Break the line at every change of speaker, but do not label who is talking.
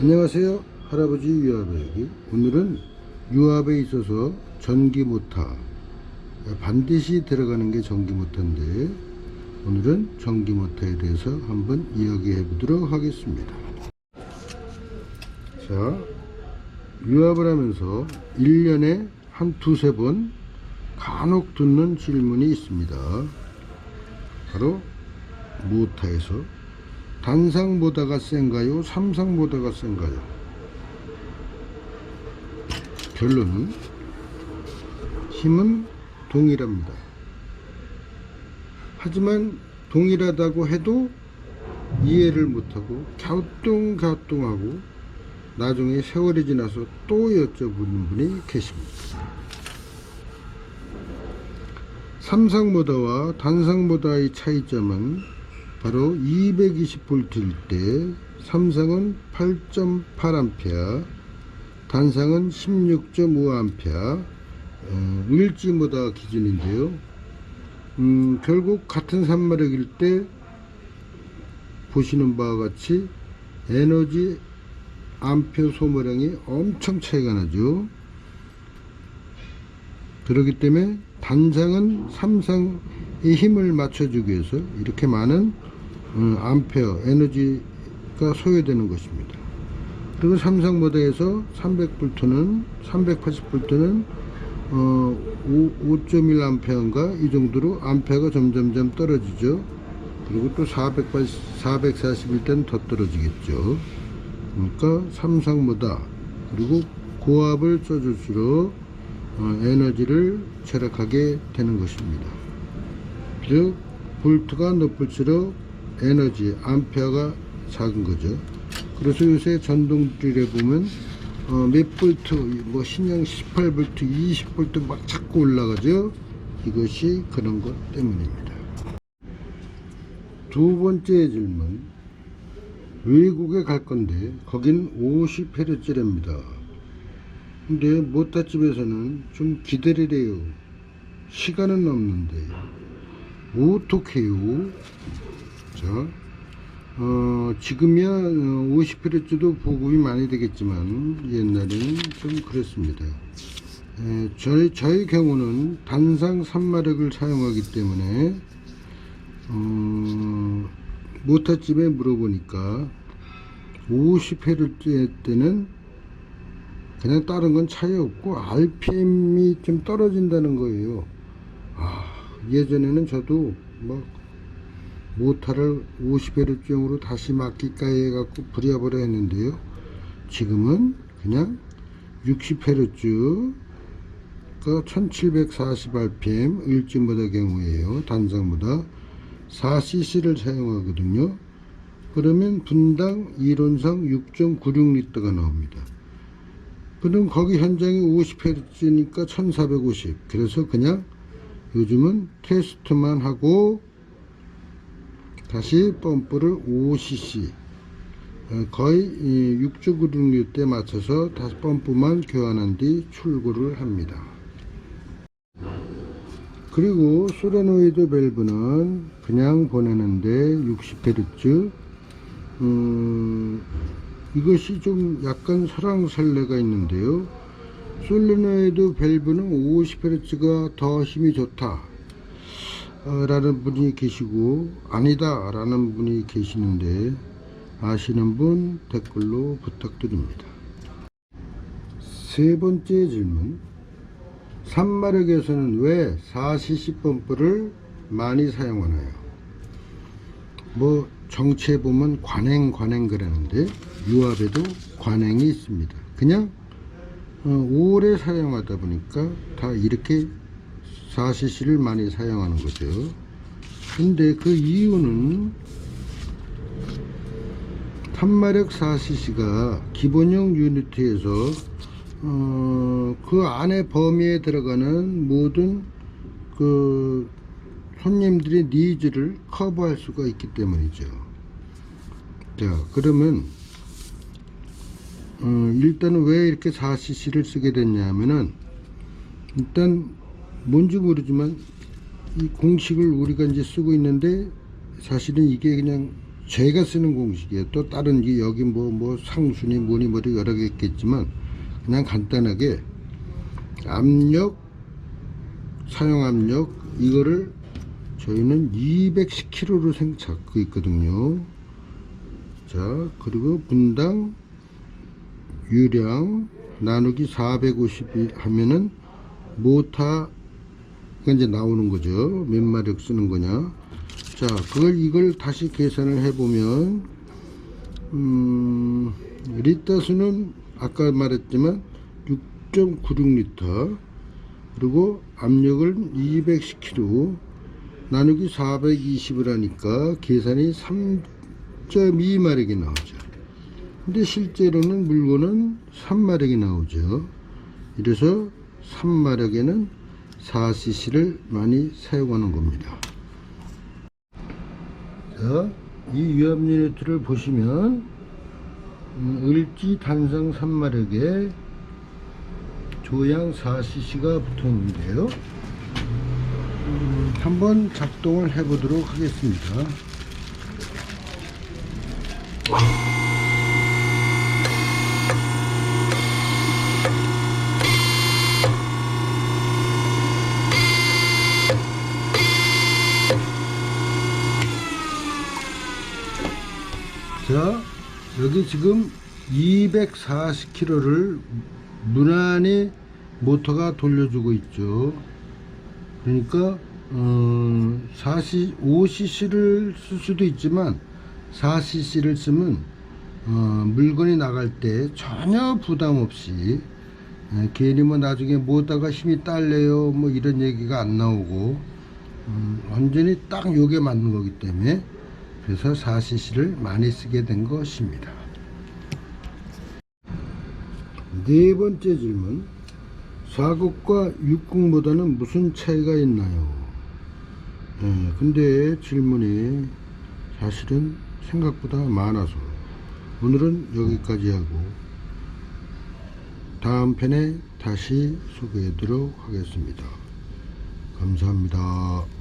안녕하세요 할아버지 얘기 오늘은 유압에 있어서 전기 모터 반드시 들어가는 게 전기 모터인데 오늘은 전기 모터에 대해서 한번 이야기해 보도록 하겠습니다. 자 유압을 하면서 1년에 한 두세 번 간혹 듣는 질문이 있습니다. 바로 모터에서 단상보다가 센가요? 삼상보다가 센가요? 결론은 힘은 동일합니다. 하지만 동일하다고 해도 이해를 못하고 갸우뚱갸우뚱하고 나중에 세월이 지나서 또 여쭤보는 분이 계십니다. 삼상보다와 단상보다의 차이점은 바로 220V일 때 삼성은 8.8A, 단상은 16.5A, 어, 일지모다 기준인데요. 음, 결국 같은 산마력일 때 보시는 바와 같이 에너지 암페어 소모량이 엄청 차이가 나죠. 그렇기 때문에 단상은 삼상 의 힘을 맞춰주기 위해서 이렇게 많은 어, 암페어 에너지가 소요되는 것입니다. 그리고 삼상모델에서 300볼트는 380볼트는 어, 5.1 암페어인가 이 정도로 암페어가 점점점 떨어지죠. 그리고 또 480, 441 때는 더 떨어지겠죠. 그러니까 삼상모다 그리고 고압을 써줄수록 어, 에너지를 절약하게 되는 것입니다. 즉 볼트가 높을수록 에너지 암페어가 작은 거죠. 그래서 요새 전동드릴에 보면 어, 몇 볼트 뭐 신형 18볼트 20볼트 막 자꾸 올라가죠. 이것이 그런 것 때문입니다. 두 번째 질문 외국에 갈 건데 거긴 50Hz랍니다. 근데 모타집에서는 좀 기다리래요. 시간은 없는데 어떡해요? 자, 어, 지금이야 50Hz도 보급이 많이 되겠지만 옛날에는 좀 그랬습니다. 에, 저희, 저희 경우는 단상 3마력을 사용하기 때문에 어, 모타집에 물어보니까 50Hz 때는 그냥 다른 건 차이 없고 RPM이 좀 떨어진다는 거예요. 아, 예전에는 저도 막 모터를 50Hz용으로 다시 맞기까 해갖고 부랴부랴 했는데요. 지금은 그냥 60Hz, 그 1740rpm 일진보다 경우에요. 단상보다 4cc를 사용하거든요. 그러면 분당 이론상 6.96리터가 나옵니다. 그럼 거기 현장이 50Hz니까 1450. 그래서 그냥 요즘은 테스트만 하고 다시 펌프를 5cc 어, 거의 6.96리 때 맞춰서 다시 펌프만 교환한 뒤 출고를 합니다. 그리고 소레노이드 밸브는 그냥 보내는데 60Hz 음, 이것이 좀 약간 설랑설레가 있는데요. 솔레노이드 밸브는 50Hz가 더 힘이 좋다. 어, 라는 분이 계시고 아니다 라는 분이 계시는데 아시는 분 댓글로 부탁드립니다. 세 번째 질문 3마력에서는 왜 4cc 펌프를 많이 사용하나요? 뭐 정치에 보면 관행 관행 그러는데 유압에도 관행이 있습니다. 그냥 어, 오래 사용하다 보니까 다 이렇게 4cc를 많이 사용하는 거죠. 근데 그 이유는 3마력 4cc가 기본형 유니트에서 어, 그 안에 범위에 들어가는 모든 그 손님들의 니즈를 커버할 수가 있기 때문이죠. 자, 그러면 어, 일단은 왜 이렇게 4cc를 쓰게 됐냐 하면은 일단 뭔지 모르지만 이 공식을 우리가 이제 쓰고 있는데 사실은 이게 그냥 제가 쓰는 공식이에요. 또 다른 게 여기 뭐 뭐 상순이 뭐니 뭐니 여러 개 있겠지만 그냥 간단하게 압력 사용 압력 이거를 저희는 210kg로 생 잡고 있거든요. 자 그리고 분당 유량 나누기 450이 하면은 모타 가 이제 나오는 거죠. 몇 마력 쓰는 거냐. 자, 그걸 이걸 다시 계산을 해보면 음, 리터 수는 아까 말했지만 6.96리터 그리고 압력을 210kg 나누기 420을 하니까 계산이 3.2마력이 나오죠. 근데 실제로는 물건은 3마력이 나오죠. 이래서 3마력에는 4cc를 많이 사용하는 겁니다. 자, 이 유압 유니트를 보시면 음, 을지 단상 3마력에 조양 4cc가 붙어 있는데요. 음, 한번 작동을 해 보도록 하겠습니다. 자, 여기 지금 240km를 무난히 모터가 돌려주고 있죠. 그러니까 어, 40, 5cc를 쓸 수도 있지만 4cc를 쓰면 어, 물건이 나갈 때 전혀 부담 없이 에, 괜히 뭐 나중에 모터가 힘이 딸려요 뭐 이런 얘기가 안 나오고 음, 완전히 딱 요게 맞는 거기 때문에 그래서 4cc를 많이 쓰게 된 것입니다. 네 번째 질문. 4국과 6국보다는 무슨 차이가 있나요? 예, 근데 질문이 사실은 생각보다 많아서 오늘은 여기까지 하고 다음 편에 다시 소개하도록 하겠습니다. 감사합니다.